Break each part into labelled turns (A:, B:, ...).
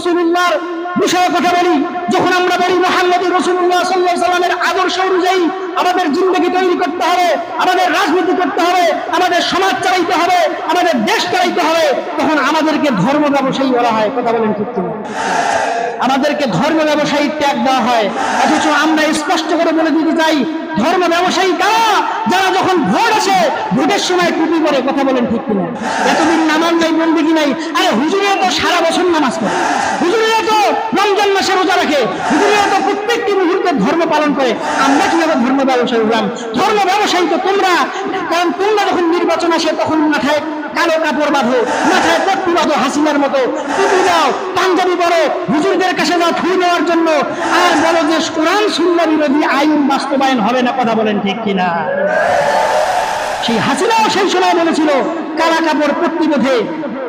A: রসুল্লাহর বিষয়ে কথা বলি, যখন আমরা বলি মোহাম্মদ রসুল্লাহ সাল্লাহ সাল্লামের আদর্শ অনুযায়ী আমাদের জিন্দগি তৈরি করতে হবে, আমাদের রাজনীতি করতে হবে, আমাদের সমাজ চালাইতে হবে, আমাদের দেশ চালাইতে হবে, তখন আমাদেরকে ধর্ম ব্যবসায়ী বলা হয়। কথা বলেন ঠিক আমাদেরকে ধর্ম ব্যবসায়ী ত্যাগ দেওয়া হয়। অথচ আমরা স্পষ্ট করে বলে দিতে চাই, ধর্ম ব্যবসায়ী কারা? যারা যখন ভোট আসে, ভোটের সময় টুপি করে কথা বলেন ঠিক কিনা? এতদিন নামাজ নাই, বন্দিগি নাই। আরে হুজুরেও তো সারা বছর নামাজ পড়ে। হুজুরেও তো রমজান মাসে রোজা রাখে। হুজুরেও তো প্রত্যেকটি মুহূর্তে ধর্ম পালন করে। আমরা কীভাবে ধর্ম ব্যবসায়ী হলাম? ধর্ম ব্যবসায়ী তো তোমরা। কারণ তোমরা যখন নির্বাচন আসে, তখন মাথায় কালো কাপড় বাঁধো, মাথায় হাসিনার মতো টুপি দাও, পাঞ্জাবি পরো, হুজুরদের কাছে যাও ফুল নেওয়ার জন্য। আর বলো যে কোরআন, সুন্নাহ বিরোধী আইন বাস্তবায়ন হবে না কথা বলেন ঠিক কিনা? সেই হাসিনাও সেই সময় বলেছিল, কালা কাপড় পট্টি বেঁধে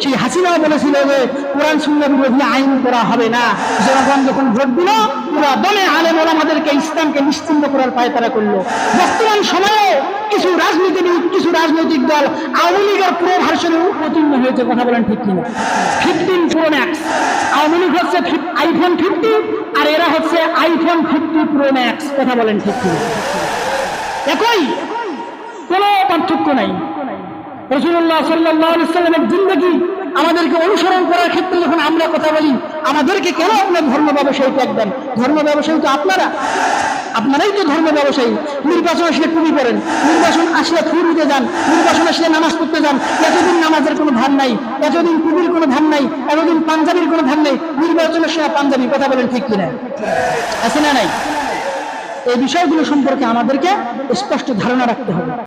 A: সেই হাসিনাও বলেছিল যে কোরআন, সুন্নাহ বিরোধী আইন করা হবে না। জনগণ যখন ভোট দিল, পুরা দলে আলেম আমাদেরকে ইসলামকে নিশ্চিন্ত করার পায় তারা করল। বর্তমান সময়ে রাজনৈতিক দল আওয়ামী লীগের পুরো ভার্সনে উত্তীর্ণ হয়েছে, কথা বলেন ঠিক কিনা? Fifteen pro max Awami League হচ্ছে আইফোন ফিফটি আর এরা হচ্ছে আইফোন ফিফটি প্রো ম্যাক্স কথা বলেন ঠিক কিনা? একই? কোনো পার্থক্য নাই। রসুল্লাহ সাল্লাহ সাল্লামের জিন্দগি আমাদেরকে অনুসরণ করার ক্ষেত্রে যখন আমরা কথা বলি, আমাদেরকে কেন আপনার ধর্ম ব্যবসায়ী দেখবেন ধর্ম ব্যবসায়ী তো আপনারা। আপনারাই তো ধর্ম ব্যবসায়ী। নির্বাচন আসলে টুপি পড়েন নির্বাচন আসলে ফুল দিতে যান। নির্বাচন আসলে নামাজ পড়তে যান। এতদিন নামাজের কোনো ধান নাই। এতদিন টুপির কোনো ধান নাই। এতদিন পাঞ্জাবির কোনো ধান নাই। নির্বাচনের সময় পাঞ্জাবি, কথা বলেন ঠিক কিনা? আছে না নাই? এই বিষয়গুলো সম্পর্কে আমাদেরকে স্পষ্ট ধারণা রাখতে হবে।